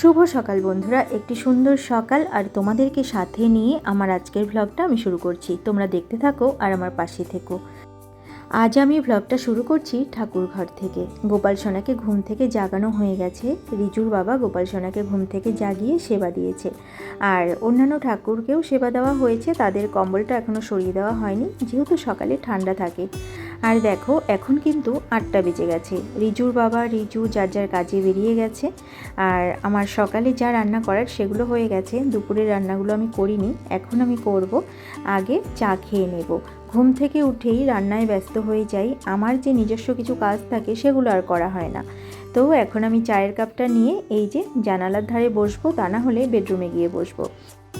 শুভ সকাল বন্ধুরা, একটি সুন্দর সকাল আর তোমাদেরকে সাথে নিয়ে আমার আজকের ভ্লগটা আমি শুরু করছি। তোমরা দেখতে থাকো আর আমার পাশে থেকো। আজ আমি ভ্লগটা শুরু করছি ঠাকুর ঘর থেকে। গোপাল সোনাকে ঘুম থেকে জাগানো হয়ে গেছে। রিজুর বাবা গোপাল সোনাকে ঘুম থেকে জাগিয়ে সেবা দিয়েছে। আর অন্যান্য ঠাকুরকেও সেবা দেওয়া হয়েছে। তাদের কম্বলটা এখনও সরিয়ে দেওয়া হয়নি। যেহেতু সকালে ঠান্ডা থাকে। আর দেখো, এখন কিন্তু আটটা বেজে গেছে। রিজুর বাবা, রিজু যার যার কাজে বেরিয়ে গেছে। আর আমার সকালে যা রান্না করার সেগুলো হয়ে গেছে। দুপুরের রান্নাগুলো আমি করিনি, এখন আমি করব আগে চা খেয়ে নেব। ঘুম থেকে উঠেই রান্নায় ব্যস্ত হয়ে যাই। আমার যে নিজস্ব কিছু কাজ থাকে সেগুলো আর করা হয় না। তো এখন আমি চায়ের কাপটা নিয়ে এই যে জানালার ধারে বসবো, তা না হলে বেডরুমে গিয়ে বসবো।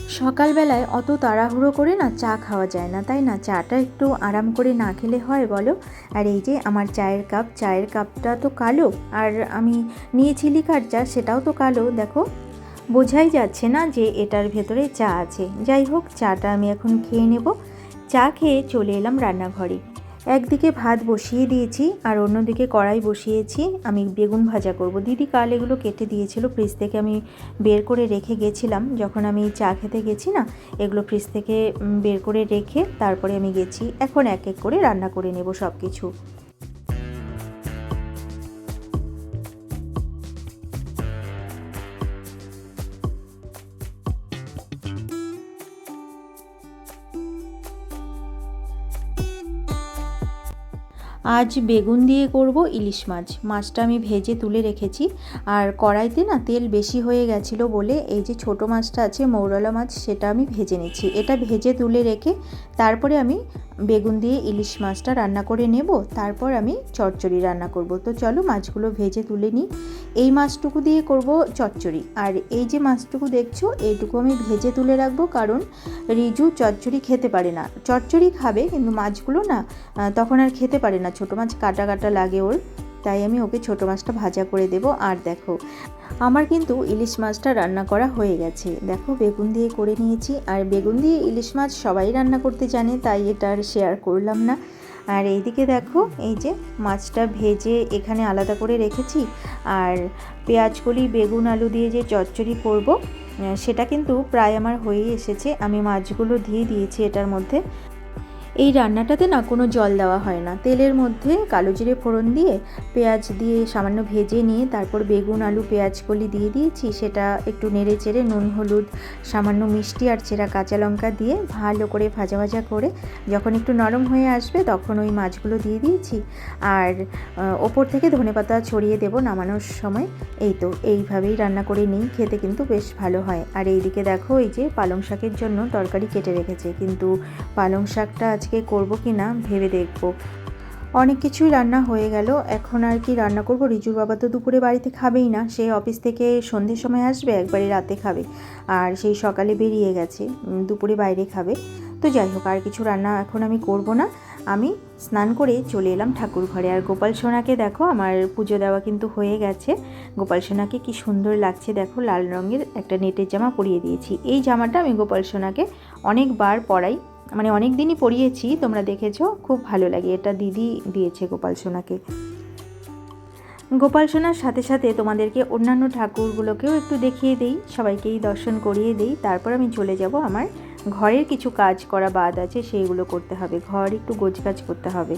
সকালবেলায় অত তাড়াহুড়ো করে না চা খাওয়া যায় না, তাই না? চাটা একটু আরাম করে না খেলে হয় বলো? আর এই যে আমার চায়ের কাপ, চায়ের কাপটা তো কালো, আর আমি নিয়েছি লিকার চা? সেটাও তো কালো, দেখো। বোঝাই যাচ্ছে না যে এটার ভেতরে চা আছে। যাই হোক, চাটা আমি এখন খেয়ে নেব। চা খেয়ে চলে এলাম রান্নাঘরে। একদিকে ভাত বসিয়ে দিয়েছি আর অন্যদিকে কড়াই বসিয়েছি। আমি বেগুন ভাজা করব। দিদি কাল এগুলো কেটে দিয়েছিল, ফ্রিজ থেকে আমি বের করে রেখে গেছিলাম। যখন আমি চা খেতে গেছি না, এগুলো ফ্রিজ থেকে বের করে রেখে তারপরে আমি গেছি। এখন এক এক করে রান্না করে নেব সব কিছু আজ বেগুন দিয়ে করব ইলিশ মাছ। মাছটা আমি ভেজে তুলে রেখেছি। আর কড়াইতে না তেল বেশি হয়ে গেছিল বলে এই যে ছোট মাছটা আছে মৌরলা মাছ, সেটা আমি ভেজে নিচ্ছি। এটা ভেজে তুলে রেখে তারপরে আমি বেগুন দিয়ে ইলিশ মাছটা রান্না করে নেব, তারপর আমি চচ্চড়ি রান্না করব। তো চলো মাছগুলো ভেজে তুলে নিই। এই মাছটুকু দিয়ে করব চচ্চড়ি। আর এই যে মাছটুকু দেখছ, এইটুকু আমি ভেজে তুলে রাখব, কারণ রিজু চচ্চড়ি খেতে পারে না। চচ্চড়ি খাবে, কিন্তু মাছগুলো না তখন আর খেতে পারে না। ছোটো মাছ কাটা কাটা লাগে ওর। তাই আমি ওকে ছোটো মাছটা ভাজা করে দেব। আর দেখো, আমার কিন্তু ইলিশ মাছটা রান্না করা হয়ে গেছে। দেখো, বেগুন দিয়ে করে নিয়েছি। আর বেগুন দিয়ে ইলিশ মাছ সবাই রান্না করতে জানে, তাই এটা আর শেয়ার করলাম না। আর এইদিকে দেখো, এই যে মাছটা ভেজে এখানে আলাদা করে রেখেছি। আর পেঁয়াজ কলি, বেগুন, আলু দিয়ে যে চচ্চড়ি করব সেটা কিন্তু প্রায় আমার হয়েই এসেছে। আমি মাছগুলো দিয়ে দিয়েছি এটার মধ্যে। এই রান্নাটাতে না কোনো জল দেওয়া হয় না। তেলের মধ্যে কালো জিরে ফোড়ন দিয়ে, পেঁয়াজ দিয়ে সামান্য ভেজে নিয়ে তারপর বেগুন, আলু, পেঁয়াজ কলি দিয়ে দিয়েছি। সেটা একটু নেড়ে চেড়ে নুন, হলুদ, সামান্য মিষ্টি আর চেরা কাঁচা লঙ্কা দিয়ে ভালো করে ভাজা ভাজা করে যখন একটু নরম হয়ে আসবে তখন ওই মাছগুলো দিয়ে দিয়েছি। আর ওপর থেকে ধনেপাতা ছড়িয়ে দেব নামানোর সময়। এই তো, এইভাবেই রান্না করে নিই। খেতে কিন্তু বেশ ভালো হয়। আর এইদিকে দেখো, এই যে পালং শাকের জন্য তরকারি কেটে রেখেছে। কিন্তু পালং শাকটা আজকে করব কি না ভেবে দেখব। অনেক কিছুই রান্না হয়ে গেল। এখন আর কি রান্না করব? রিজুর বাবা তো দুপুরে বাড়িতে খাবেই না। সে অফিস থেকে সন্ধ্যের সময় আসবে, একবারে রাতে খাবে। আর সেই সকালে বেরিয়ে গেছে। দুপুরে বাইরে খাবে। তো যাই হোক, আর কিছু রান্না এখন আমি করব না। আমি স্নান করে চলে এলাম ঠাকুর ঘরে। আর গোপাল সোনাকে দেখো, আমার পুজো দেওয়া কিন্তু হয়ে গেছে। গোপাল সোনাকে কি সুন্দর লাগছে, দেখো, লাল রঙের একটা নেটের জামা পরিয়ে দিয়েছি। এই জামাটা আমি গোপাল সোনাকে অনেকবার পরাই। মানে অনেক দিনই পরিয়েছি তোমরা দেখেছ, খুব ভালো লাগে। এটা দিদি দিয়েছে গোপাল সোনাকে। গোপাল সোনার সাথে সাথে তোমাদেরকে অন্যান্য ঠাকুরগুলোকেও একটু দেখিয়ে দেই, সবাইকেই দর্শন করিয়ে দেই। তারপর আমি চলে যাব আমার ঘরের কিছু কাজ করা বাদ আছে, সেইগুলো করতে হবে। ঘর একটু গোছগাছ করতে হবে।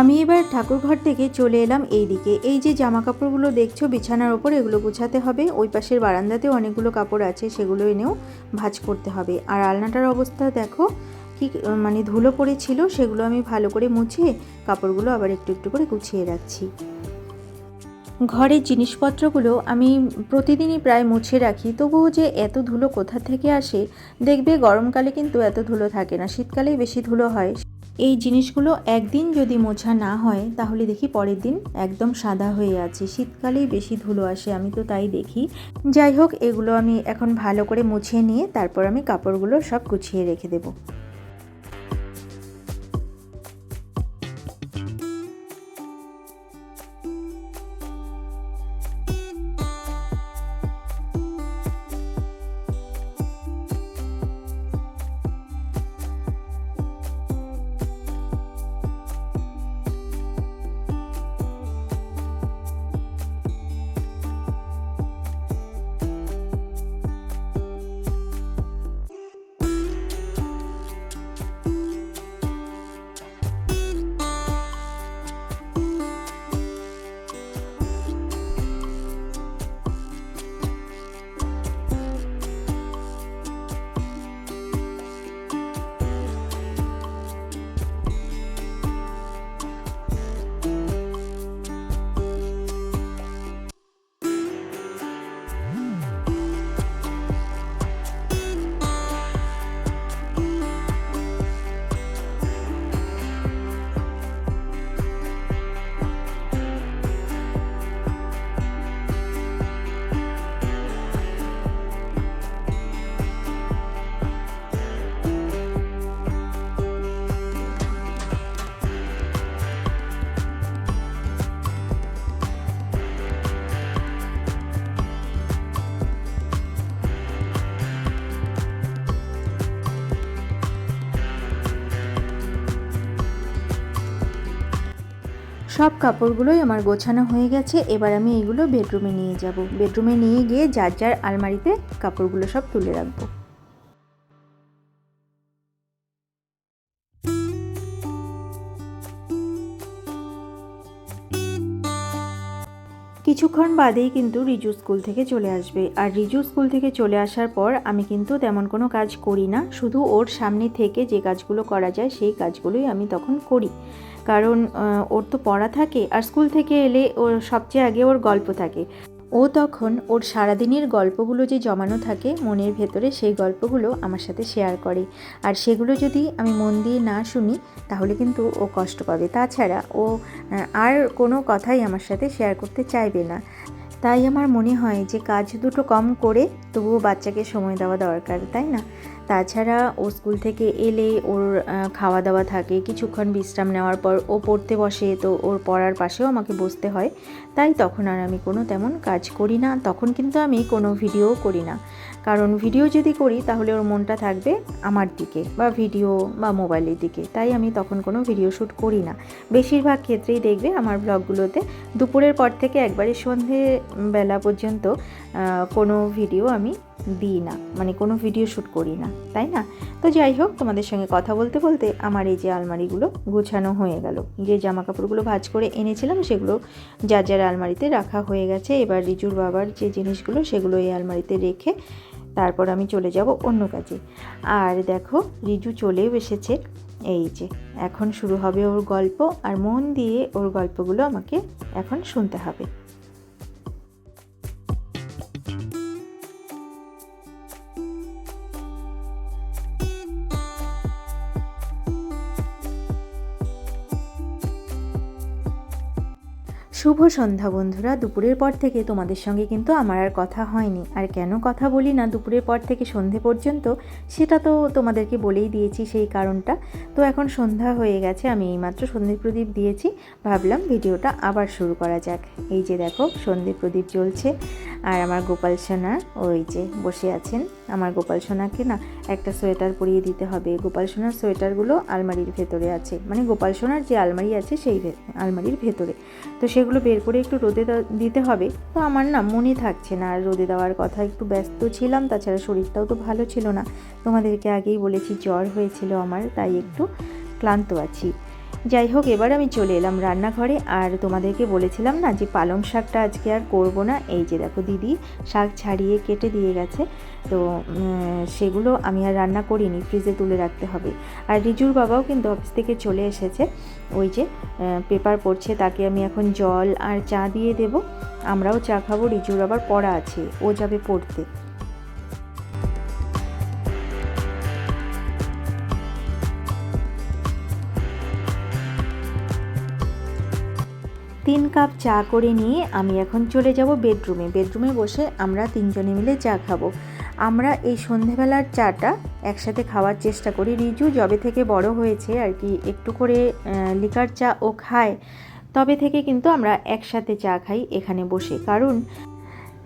আমি এবার ঠাকুর ঘর থেকে চলে এলাম এই দিকে এই যে জামা কাপড়গুলো দেখছ, বিছানার ওপর, এগুলো গুছাতে হবে। ওই পাশের বারান্দাতেও অনেকগুলো কাপড় আছে সেগুলো এনেও ভাঁজ করতে হবে। আর আলনাটার অবস্থা দেখো, কি মানে ধুলো পড়েছিল, সেগুলো আমি ভালো করে মুছে কাপড়গুলো আবার একটু একটু করে গুছিয়ে রাখছি। ঘরের জিনিসপত্রগুলো আমি প্রতিদিনই প্রায় মুছে রাখি। তবুও যে এত ধুলো কোথা থেকে আসে, দেখবে গরমকালে কিন্তু এত ধুলো থাকে না। শীতকালেই বেশি ধুলো হয়। এই জিনিসগুলো একদিন যদি মোছা না হয়, তাহলে দেখি পরের দিন একদম সাদা হয়ে আছে। শীতকালেই বেশি ধুলো আসে, আমি তো তাই দেখি। যাই হোক, এগুলো আমি এখন ভালো করে মুছে নিয়ে তারপর আমি কাপড়গুলো সব গুছিয়ে রেখে দেবো। সব কাপড়গুলোই আমার গোছানো হয়ে গেছে। এবার আমি এগুলো বেডরুমে নিয়ে যাব। বেডরুমে নিয়ে গিয়ে যার যার আলমারিতে কাপড়গুলো সব তুলে রাখব। কিছুক্ষণ বাদেই কিন্তু রিজু স্কুল থেকে চলে আসবে। আর রিজু স্কুল থেকে চলে আসার পর আমি কিন্তু তেমন কোনো কাজ করি না। শুধু ওর সামনে থেকে যে কাজগুলো করা যায়, সেই কাজগুলোই আমি তখন করি। কারণ ওর তো পড়া থাকে। আর স্কুল থেকে এলে ওর সবচেয়ে আগে ওর গল্প থাকে। ও তখন ওর সারাদিনের গল্পগুলো যে জমানো থাকে মনের ভেতরে, সেই গল্পগুলো আমার সাথে শেয়ার করে। আর সেগুলো যদি আমি মন দিয়ে না শুনি, তাহলে কিন্তু ও কষ্ট পাবে। তাছাড়া ও আর কোনো কথাই আমার সাথে শেয়ার করতে চাইবে না। তাই আমার মনে হয় যে কাজ দুটো কম করে তবুও বাচ্চাকে সময় দেওয়া দরকার, তাই না? তাছাড়া ও স্কুল থেকে এলে ওর খাওয়া দাওয়া থাকে, কিছুক্ষণ বিশ্রাম নেওয়ার পর ও পড়তে বসে, তো ওর পড়ার পাশেও আমাকে বসতে হয়। তাই তখন আর আমি কোনো তেমন কাজ করি না, তখন কিন্তু আমি কোনো ভিডিও করি না। কারণ ভিডিও যদি করি, তাহলে ওর মনটা থাকবে আমার দিকে বা ভিডিও বা মোবাইলের দিকে। তাই আমি তখন কোনো ভিডিও শ্যুট করি না। বেশিরভাগ ক্ষেত্রেই দেখবে আমার ব্লগগুলোতে দুপুরের পর থেকে একবারে সন্ধে বেলা পর্যন্ত কোনো ভিডিও আমি দিই না। মানে কোনো ভিডিও শ্যুট করি না। তাই না? তো যাই হোক, তোমাদের সঙ্গে কথা বলতে বলতে আমার এই যে আলমারিগুলো গোছানো হয়ে গেল। যে জামা কাপড়গুলো ভাঁজ করে এনেছিলাম, সেগুলো যার যার আলমারিতে রাখা হয়ে গেছে। এবার রিজুর বাবার যে জিনিসগুলো, সেগুলো এই আলমারিতে রেখে তারপর আমি চলে যাব অন্য কাজে। আর দেখো, রিজু চলেও এসেছে। এই যে, এখন শুরু হবে ওর গল্প, আর মন দিয়ে ওর গল্পগুলো আমাকে এখন শুনতে হবে। শুভ সন্ধ্যা বন্ধুরা, দুপুরের পর থেকে তোমাদের সঙ্গে কিন্তু আমার আর কথা হয়নি। আর কেন কথা বলি না, দুপুরের পর থেকে সন্ধে পর্যন্ত, সেটা তো তোমাদেরকে বলেই দিয়েছি সেই কারণটা। তো এখন সন্ধ্যা হয়ে গেছে, আমি এইমাত্র সন্ধে প্রদীপ দিয়েছি, ভাবলাম ভিডিওটা আবার শুরু করা যাক। এই যে দেখো, সন্ধে প্রদীপ জ্বলছে, আর আমার গোপাল সোনা ওই যে বসে আছেন। আমার গোপাল সোনাকে না একটা সোয়েটার পরিয়ে দিতে হবে। গোপাল সোনার সোয়েটারগুলো আলমারির ভেতরে আছে। মানে গোপাল সোনার যে আলমারি আছে, সেই আলমারির ভেতরে। তো সেগুলো বের করে একটু রোদে দিতে হবে। তো আমার না মনে থাকছে না আর রোদে দেওয়ার কথা। একটু ব্যস্ত ছিলাম, তাছাড়া শরীরটাও তো ভালো ছিল না। তোমাদেরকে আগেই বলেছি, জ্বর হয়েছিল আমার, তাই একটু ক্লান্ত আছি। যাই হোক, এবার আমি চলে এলাম রান্নাঘরে, আর তোমাদেরকে বলেছিলাম না যে পালং শাকটা আজকে আর করব না। এই যে দেখো দিদি, শাক ছাড়িয়ে কেটে দিয়ে গেছে। তো সেগুলো আমি আর রান্না করিনি, ফ্রিজে তুলে রাখতে হবে। আর রিজুর বাবাও কিন্তু অফিস থেকে চলে এসেছে। ওই যে পেপার পড়ছে, তাকে আমি এখন জল আর চা দিয়ে দেব। আমরাও চা খাব, রিজুর আবার পড়া আছে, ও যাবে পড়তে। কাপ চা করে নিয়ে আমি এখন চলে যাব বেডরুমে বেডরুমে বসে আমরা তিনজনে মিলে চা খাব। আমরা এই সন্ধেবেলার চাটা একসাথে খাওয়ার চেষ্টা করি। রিজু যবে থেকে বড় হয়েছে আর কি, একটু করে লিকার চা ও খায়, তবে থেকে কিন্তু আমরা একসাথে চা খাই এখানে বসে। কারণ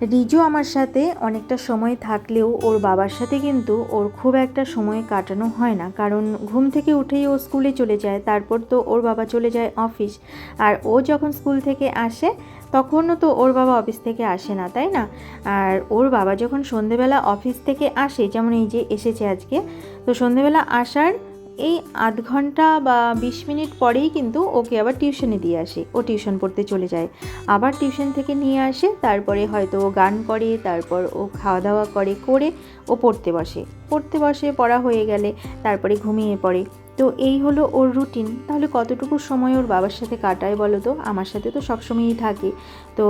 রিজু আমার সাথে অনেকটা সময় থাকলেও ওর বাবার সাথে কিন্তু ওর খুব একটা সময় কাটানো হয় না। কারণ ঘুম থেকে উঠেই ও স্কুলে চলে যায়, তারপর তো ওর বাবা চলে যায় অফিস। আর ও যখন স্কুল থেকে আসে, তখনও তো ওর বাবা অফিস থেকে আসে না, তাই না? আর ওর বাবা যখন সন্ধেবেলা অফিস থেকে আসে, যেমন এই যে এসেছে আজকে, তো সন্ধেবেলা আসার এই আধ ঘণ্টা বা বিশ মিনিট পরেই কিন্তু ওকে আবার টিউশনে দিয়ে আসে। ও টিউশন পড়তে চলে যায়। আবার টিউশন থেকে নিয়ে আসে, তারপরে হয়তো ও গান করে, তারপর ও খাওয়া দাওয়া করে করে ও পড়তে বসে। পড়তে বসে, পড়া হয়ে গেলে তারপরে ঘুমিয়ে পড়ে। তো এই হলো ওর রুটিন তাহলে কতটুকু সময় ওর বাবার সাথে কাটায় বলো তো? আমার সাথে তো সবসময়ই থাকে। তো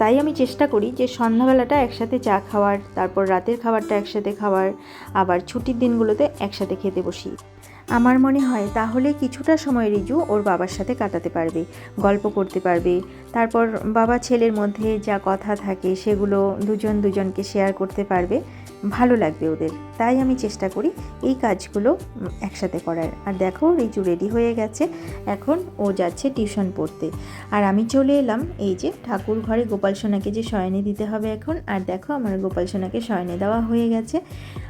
তাই আমি চেষ্টা করি যে সন্ধ্যাবেলাটা একসাথে চা খাওয়ার, তারপর রাতের খাবারটা একসাথে খাওয়ার, আবার ছুটির দিনগুলোতে একসাথে খেতে বসি। আমার মনে হয় তাহলে কিছুটা সময় রিজু ওর বাবার সাথে কাটাতে পারবে, গল্প করতে পারবে। তারপর বাবা ছেলের মধ্যে যা কথা থাকে সেগুলো দুজন দুজনকে শেয়ার করতে পারবে। ভালো লাগবে ওদের। তাই আমি চেষ্টা করি এই কাজগুলো একসাথে করার। আর দেখো রিচু রেডি হয়ে গেছে। এখন ও যাচ্ছে টিউশন পড়তে। আর আমি চলে এলাম এই যে ঠাকুর ঘরে গোপাল সোনাকে যে শয়নে দিতে হবে এখন। আর দেখো, আমার গোপাল সোনাকে শয়নে দেওয়া হয়ে গেছে।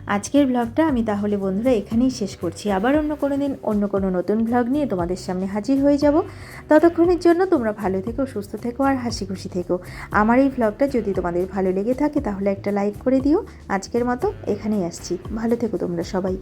আজকের ব্লগটা আমি তাহলে বন্ধুরা এখানেই শেষ করছি। আবার অন্য কোনো দিন অন্য কোনো নতুন ব্লগ নিয়ে তোমাদের সামনে হাজির হয়ে যাব। ততক্ষণের জন্য তোমরা ভালো থেকো, সুস্থ থেকো আর হাসি খুশি থেকো। আমার এই ব্লগটা যদি তোমাদের ভালো লেগে থাকে তাহলে একটা লাইক করে দিও। মতো এখানেই আসছি। ভালো থেকো তোমরা সবাই।